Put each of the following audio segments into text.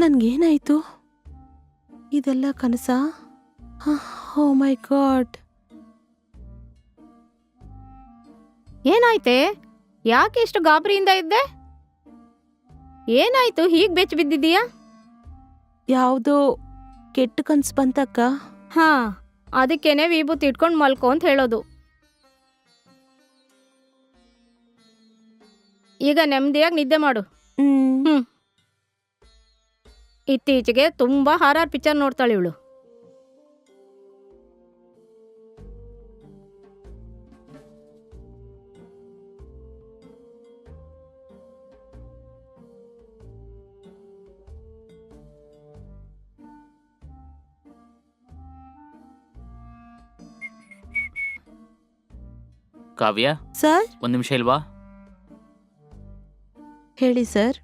ನನ್ಗೇನಾಯ್ತು? ಇದೆಲ್ಲ ಕನಸ? Oh my God. ಏನಾಯ್ತೆ? ಯಾಕೆ ಇಷ್ಟು ಗಾಬರಿಯಿಂದ ಇದ್ದೆ? ಏನಾಯ್ತು? ಹೀಗೆ ಬೆಚ್ಚ ಬಿದ್ದಿದೀಯಾ ಯಾವುದೋ ಕೆಟ್ಟ ಕನ್ಸು ಬಂತಕ್ಕ. ಹಾ ಅದಕ್ಕೇನೆ ವಿಭೂತಿ ಇಟ್ಕೊಂಡು ಮಲ್ಕೋ ಅಂತ ಹೇಳೋದು. ಈಗ ನೆಮ್ಮದಿಯಾಗಿ ನಿದ್ದೆ ಮಾಡು. ಹ್ಮ್. ಇತ್ತೀಚೆಗೆ ತುಂಬಾ ಹಾರಾರ್ ಪಿಕ್ಚರ್ ನೋಡ್ತಾಳೆ ಇವಳು. ಕಾವ್ಯ? ಸರ್? ಒಂದು ನಿಮಿಷ ಇಲ್ವಾ? ಹೇಳಿ ಸರ್.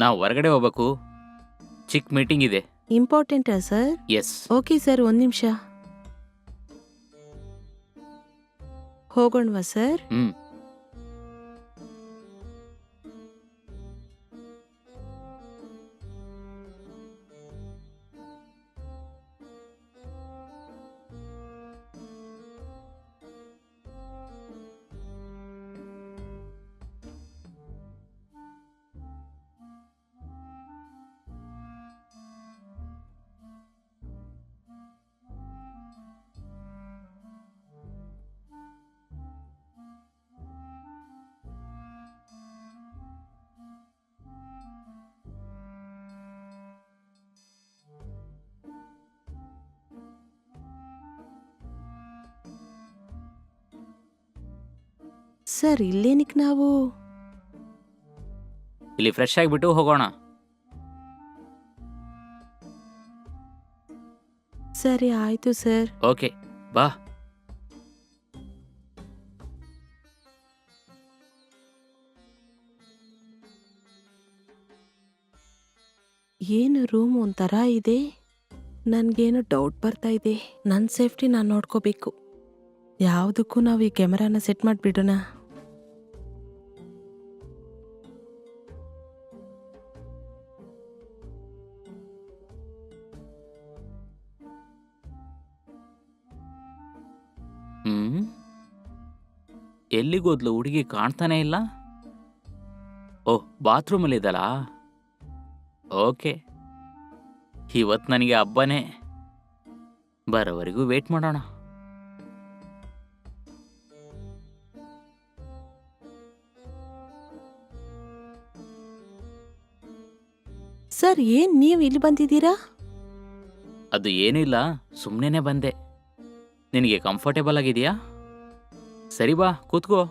ನಾವು ಹೊರಗಡೆ ಹೋಗ್ಬೇಕು. ಚಿಕ್ಕ ಮೀಟಿಂಗ್ ಇದೆ. ಇಂಪಾರ್ಟೆಂಟಾ ಸರ್? ಎಸ್ ಓಕೆ ಸರ್ ಒಂದು ನಿಮಿಷ. ಹೋಗೋಣವಾ ಸರ್? ಹ್ಮ್. ಸರ್ ಇಲ್ಲೇನಕ್ಕೆ ನಾವು. ಇಲ್ಲಿ ಫ್ರೆಶ್ ಆಗಿಬಿಟ್ಟು ಹೋಗೋಣ. ಸರಿ ಆಯ್ತು ಸರ್. ಓಕೆ ಬಾ. ಏನು ರೂಮ್ ಒಂಥರ ಇದೆ? ನನಗೇನು ಡೌಟ್ ಬರ್ತಾ ಇದೆ. ನನ್ನ ಸೇಫ್ಟಿ ನಾನು ನೋಡ್ಕೋಬೇಕು. ಯಾವುದಕ್ಕೂ ನಾವು ಈ ಕ್ಯಾಮರಾನ ಸೆಟ್ ಮಾಡಿಬಿಡೋಣ. ಹ್ಮ್? ಎಲ್ಲಿಗೋದ್ಲು ಹುಡುಗಿ ಕಾಣ್ತಾನೆ ಇಲ್ಲ? ಓಹ್ ಬಾತ್ರೂಮಲ್ಲಿ ಇದಲ್ಲ ಓಕೆ. ಇವತ್ತು ನನಗೆ ಹಬ್ಬನೇ. ಬರೋವರೆಗೂ ವೇಟ್ ಮಾಡೋಣ. ಸರ್ ಏನ್ ನೀವು ಇಲ್ಲಿ ಬಂದಿದ್ದೀರಾ? ಅದು ಏನೂ ಇಲ್ಲ ಸುಮ್ಮನೆ ಬಂದೆ. ನಿನಗೆ ಕಂಫರ್ಟೇಬಲ್ ಆಗಿದೆಯಾ? ಸರಿ ಬಾ ಕೂತ್ಕೋ.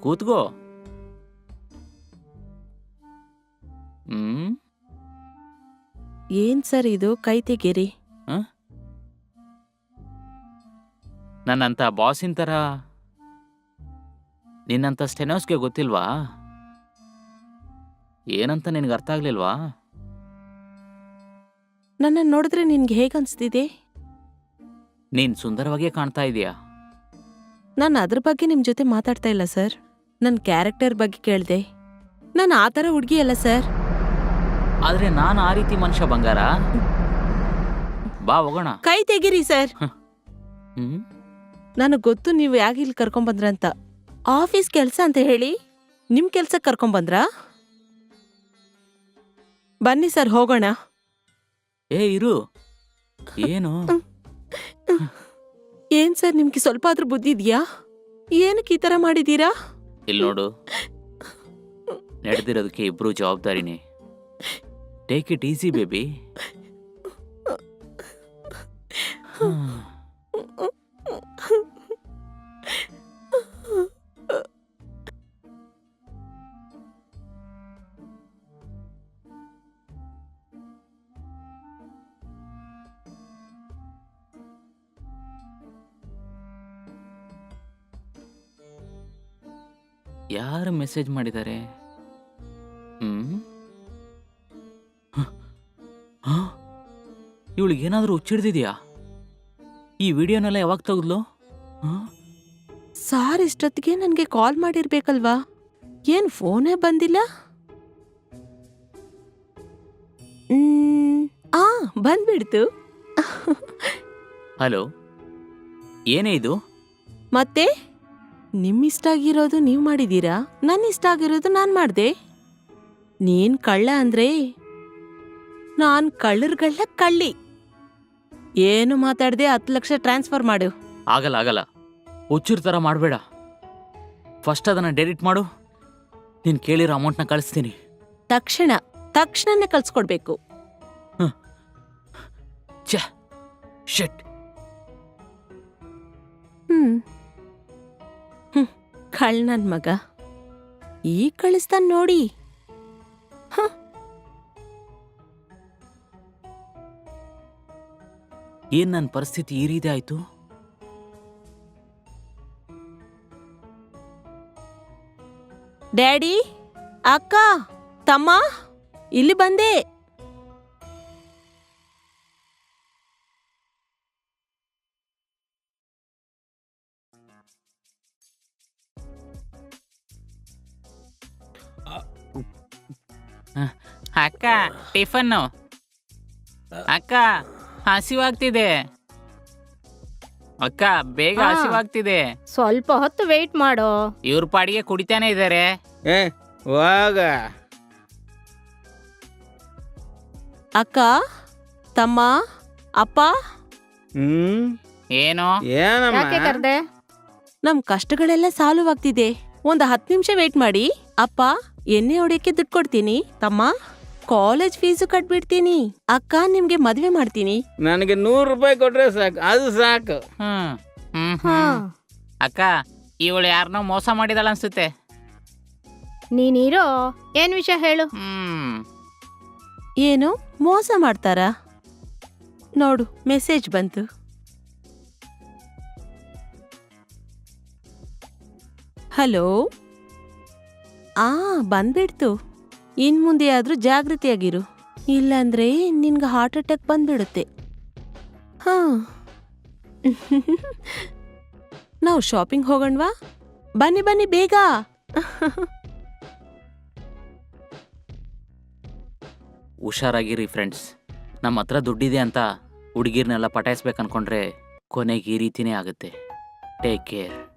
ಕೂತ್ಕೋ. ಹ್ಮ್? ಏನ್ ಸರ್ ಇದು? ಕೈ ತೆಗೀರಿ. ನನ್ನಂಥ ಬಾಸಿನ ಥರ ನಿನ್ನಂಥ ಸ್ಟೆನೋಸ್ಗೆ ಗೊತ್ತಿಲ್ವಾ? ಏನಂತ ನಿನಗೆ ಅರ್ಥ ಆಗ್ಲಿಲ್ವಾ? ನನ್ನ ನೋಡಿದ್ರೆ ನಿನ್ಗೆ ಹೇಗನ್ಸ್ತಿದೆ? ನೀನು ಸುಂದರವಾಗೇ ಕಾಣ್ತಾ ಇದೀಯಾ? ನಾನು ಅದ್ರ ಬಗ್ಗೆ ನಿಮ್ ಜೊತೆ ಮಾತಾಡ್ತಾ ಇಲ್ಲ ಸರ್. ನನ್ನ ಕ್ಯಾರೆಕ್ಟರ್ ಬಗ್ಗೆ ಕೇಳ್ದೆ. ನಾನು ಆ ಥರ ಹುಡುಗಿ ಅಲ್ಲ ಸರ್. ಆದ್ರೆ ನಾನು ಆ ರೀತಿ ಮನುಷ್ಯ ಬಂಗಾರ? ಬಾ ಹೋಗೋಣ. ಕೈ ತೆಗೀರಿ ಸರ್. ಹ್ಮ್? ನನಗೆ ಗೊತ್ತು ನೀವು ಯಾಕೆ ಇಲ್ಲಿ ಕರ್ಕೊಂಬಂದ್ರಂತ ಆಫೀಸ್ ಕೆಲಸ ಅಂತ ಹೇಳಿ ನಿಮ್ ಕೆಲ್ಸಕ್ಕೆ ಕರ್ಕೊಂಬಂದ್ರಾ? ಬನ್ನಿ ಸರ್ ಹೋಗೋಣ. ಏ ಇರು. ಏನು? ಏನ್ ಸರ್, ನಿಮ್ಗೆ ಸ್ವಲ್ಪ ಆದ್ರೂ ಬುದ್ಧಿ ಇದೆಯಾ? ಏನಕ್ಕೆ ಈ ತರ ಮಾಡಿದೀರಾ ಇಲ್ಲಿ ನೋಡು. ನಡೆದಿರೋದಕ್ಕೆ ಇಬ್ರು ಜವಾಬ್ದಾರಿನೇ. ಟೇಕ್ ಇಟ್ ಈಸಿ ಬೇಬಿ ಯಾರು ಮೆಸೇಜ್ ಮಾಡಿದ್ದಾರೆ? ಹ್ಮ್? ಇವಳಿಗೆ ಏನಾದರೂ ಹುಚ್ಚಿಡ್ದಿದ್ಯಾ? ಈ ವಿಡಿಯೋನೆಲ್ಲ ಯಾವಾಗ ತೆಗೆದ್ಲು? ಸಾರ್ ಇಷ್ಟೊತ್ತಿಗೆ ನನಗೆ ಕಾಲ್ ಮಾಡಿರ್ಬೇಕಲ್ವಾ? ಏನು ಫೋನೇ ಬಂದಿಲ್ಲ? ಆ ಬಂದ್ಬಿಡ್ತು. ಹಲೋ ಏನೇ ಇದು? ಮತ್ತೆ? ನಿಮ್ಮಿಷ್ಟ ಆಗಿರೋದು ನೀವು ಮಾಡಿದೀರಾ ನನ್ನ ಇಷ್ಟ ಆಗಿರೋದು ನಾನು ಮಾಡ್ದೆ. ನೀನ್ ಕಳ್ಳ ಅಂದ್ರೆ? ನಾನ್ ಕಳ್ಳರ್ಗಳ್ಳ ಕಳ್ಳಿ. ಏನು ಮಾತಾಡ್ದೆ ಹತ್ತು ಲಕ್ಷ ಟ್ರಾನ್ಸ್ಫರ್ ಮಾಡು. ಆಗಲ್ಲ ಆಗಲ್ಲ. ಹುಚ್ಚುರ್ ಥರ ಮಾಡಬೇಡ. ಫಸ್ಟ್ ಅದನ್ನು ಡೆಲಿಟ್ ಮಾಡು. ನೀನು ಕೇಳಿರೋ ಅಮೌಂಟ್ನ ಕಳಿಸ್ತೀನಿ. ತಕ್ಷಣ ತಕ್ಷಣನೇ ಕಳ್ಸ್ಕೊಡ್ಬೇಕು. ಛೇ ಶೆಟ್ ಹ್ಮ್. ಕಳ್ ನನ್ ಮಗ. ಈ ಕಳಿಸ್ತಾನ್ ನೋಡಿ. ಏನ್ ನನ್ನ ಪರಿಸ್ಥಿತಿ ಈ ರೀತಿ ಆಯ್ತು? ಡ್ಯಾಡಿ ಅಕ್ಕ ತಮ್ಮ ಇಲ್ಲಿ ಬಂದೆ. ಅಕ್ಕ ಟಿಫನ್ನು? ಅಕ್ಕ ಹಸಿವಾಗ್ತಿದೆ. ಅಕ್ಕ ಬೇಗ ಹಾ. ಹಸಿವಾಗ್ತಿದೆ. ಸ್ವಲ್ಪ ಹೊತ್ತು ವೇಟ್ ಮಾಡೋ. ಇವ್ರ ಪಾಡಿಗೆ ಕುಡಿತಾನೆ ಇದಾರೆ. ಏ ಹೋಗ. ಅಕ್ಕ ತಮ್ಮ ಅಪ್ಪ? ಹ್ಮ್. ಏನೋ? ಏನಮ್ಮ? ಯಾಕೆ ಕರ್ದೆ? ನಮ್ ಕಷ್ಟಗಳೆಲ್ಲ ಸಾಲ್ವ್ ಆಗ್ತಿದೆ ಒಂದ್ ಹತ್ತು ನಿಮಿಷ ವೇಟ್ ಮಾಡಿ. ಅಪ್ಪ? ಎಣ್ಣೆ ಹೊಡೆಯಕ್ಕೆ ದುಡ್ಡು ಕೊಡ್ತೀನಿ. ತಮ್ಮ ಕಾಲೇಜ್ ಫೀಸು ಕಟ್ಬಿಡ್ತೀನಿ. ಅಕ್ಕ ನಿಮ್ಗೆ ಮದ್ವೆ ಮಾಡ್ತೀನಿ. ನನಗೆ ನೂರು ರೂಪಾಯಿ ಕೊಟ್ರೆ ಸಾಕು. ಅದು ಸಾಕು. ಹ್ಮ್ ಹ್ಮ್ ಹಾ. ಹ್ಮ್ ಅಕ್ಕ ಇವಳು ಯಾರನ್ನೋ ಮೋಸ ಮಾಡಿದಾಳ ಅನ್ಸುತ್ತೆ. ನೀನಿರೋ ಏನ್ ವಿಷಯ ಹೇಳು. ಹ್ಮ್. ಏನು? ಮೋಸ ಮಾಡ್ತಾರಾ? ನೋಡು ಮೆಸೇಜ್ ಬಂತು. ಹಲೋ ಆ, ಬಂದ್ಬಿಡ್ತು. ಇನ್ ಮುಂದೆ ಆದ್ರೂ ಜಾಗೃತಿಯಾಗಿರು ಇಲ್ಲಾಂದ್ರೆ ನಿನ್ಗೆ ಹಾರ್ಟ್ ಅಟ್ಯಾಕ್ ಬಂದ್ಬಿಡುತ್ತೆ. ಹಾ. ನಾವು ಶಾಪಿಂಗ್ ಹೋಗೋಣವಾ? ಬನ್ನಿ ಬನ್ನಿ, ಬೇಗ. ಹುಷಾರಾಗಿರಿ ಫ್ರೆಂಡ್ಸ್ ನಮ್ಮ ಹತ್ರ ದುಡ್ಡಿದೆ ಅಂತ ಹುಡುಗಿರ್ನೆಲ್ಲ ಪಟಾಯಿಸ್ಬೇಕು ಅನ್ಕೊಂಡ್ರೆ ಕೊನೆಗೆ ಈ ರೀತಿನೇ ಆಗುತ್ತೆ. Take care